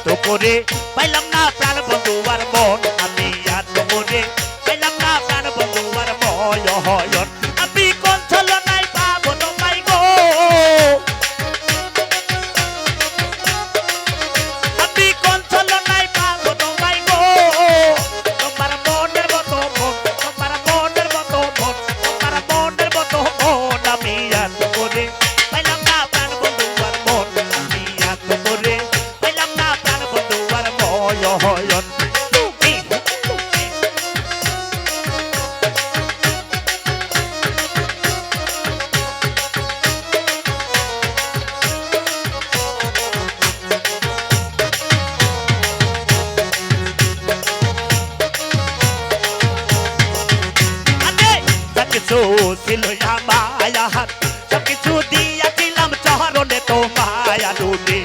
এত করে পাইলাম না প্রাণ বন্ধু আর মন আমি এত করে ছিল আমায় হাত। সবকিছু দিয়াছিলাম চরণে তো মায়া ডুবে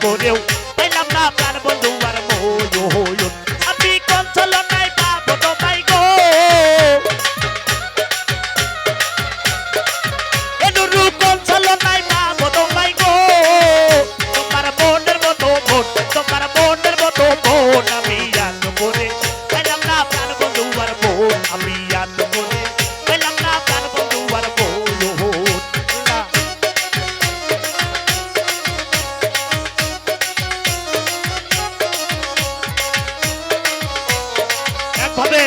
এত আরে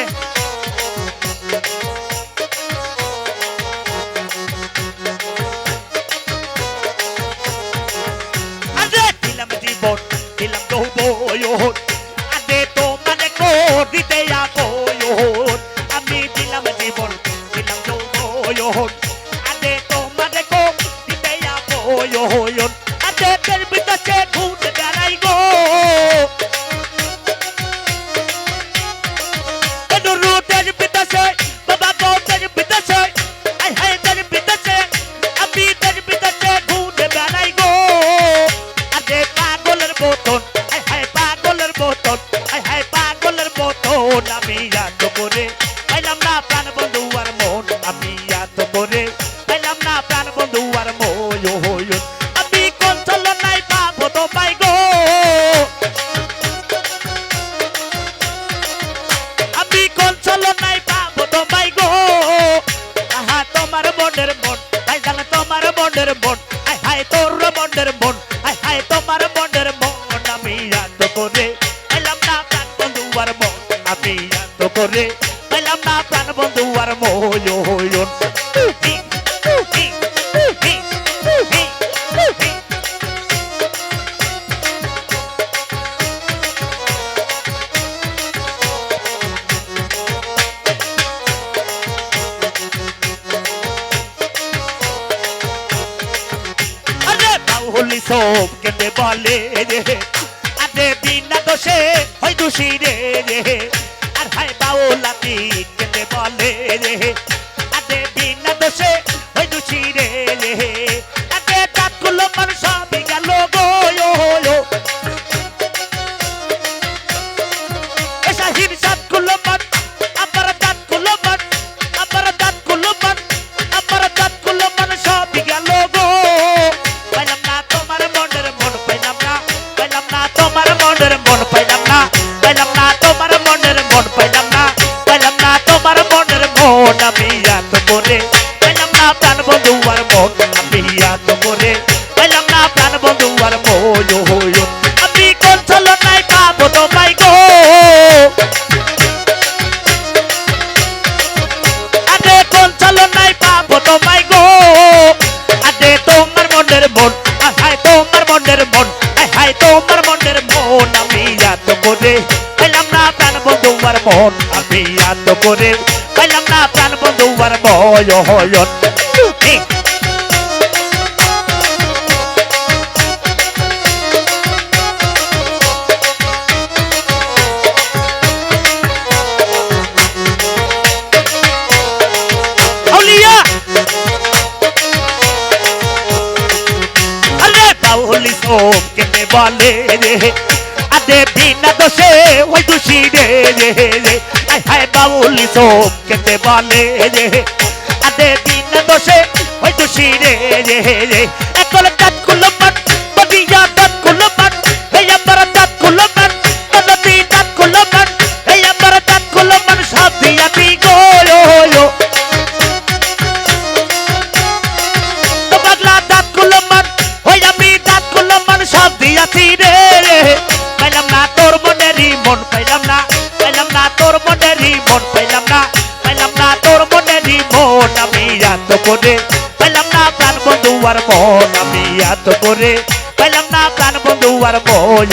দিলাম দিলাম যৌবন আরে তোমারে দিতে আপন আমি দিলাম জীবন, দিলাম যৌবন আরে তোমারে দিতে আপন আরে তের বিদাসে ঘুরে না প্রাণ বন্ধু আর মন আমি এত করে পাইলাম না, প্রাণ বন্ধু আর মন আমি কোন চলো নাই পাবো তো পাই গো। আমি কোন চলো নাই পাবো তো পাই গো। আহা, তোমার মনের মন আই জানা তোমার মনের মন আই হাই তোর মনের মন আই হাই তোমার মনের মন। আমি এত করে এলাম না, প্রাণ বন্ধু আর মন, আমি এত করে এলাম না প্রাণ বন্ধু আর বাউলি সব কেটে বলে রে আরে বিনা দোষে হয় দোষী রে রে হাই বাউলাতি এত করে পাইলাম না প্রাণ বন্ধু আর আমি কোন চলো নাই পাবো তোমায় গো? আরে কোন চলো নাই পাবো তোমায় গো? আরে তোমার মনের মন, হায় তোমার মনের মন, হায় তোমার মনের মন, আমি এত করে পেলাম না প্রাণ বন্ধু আর মন, আমি এত করে পেলাম না প্রাণ বন্ধু আর ময়ন কেটে বলে রে আদে বিনা দোষে ওই দোষী রে রে রে। হায় বাউলি সোম কেটে বলে রে আদে বিনা দোষে ওই দোষী রে রে রে। আর মন আমি এত করে। পাইলাম না প্রাণ বন্ধু আর মন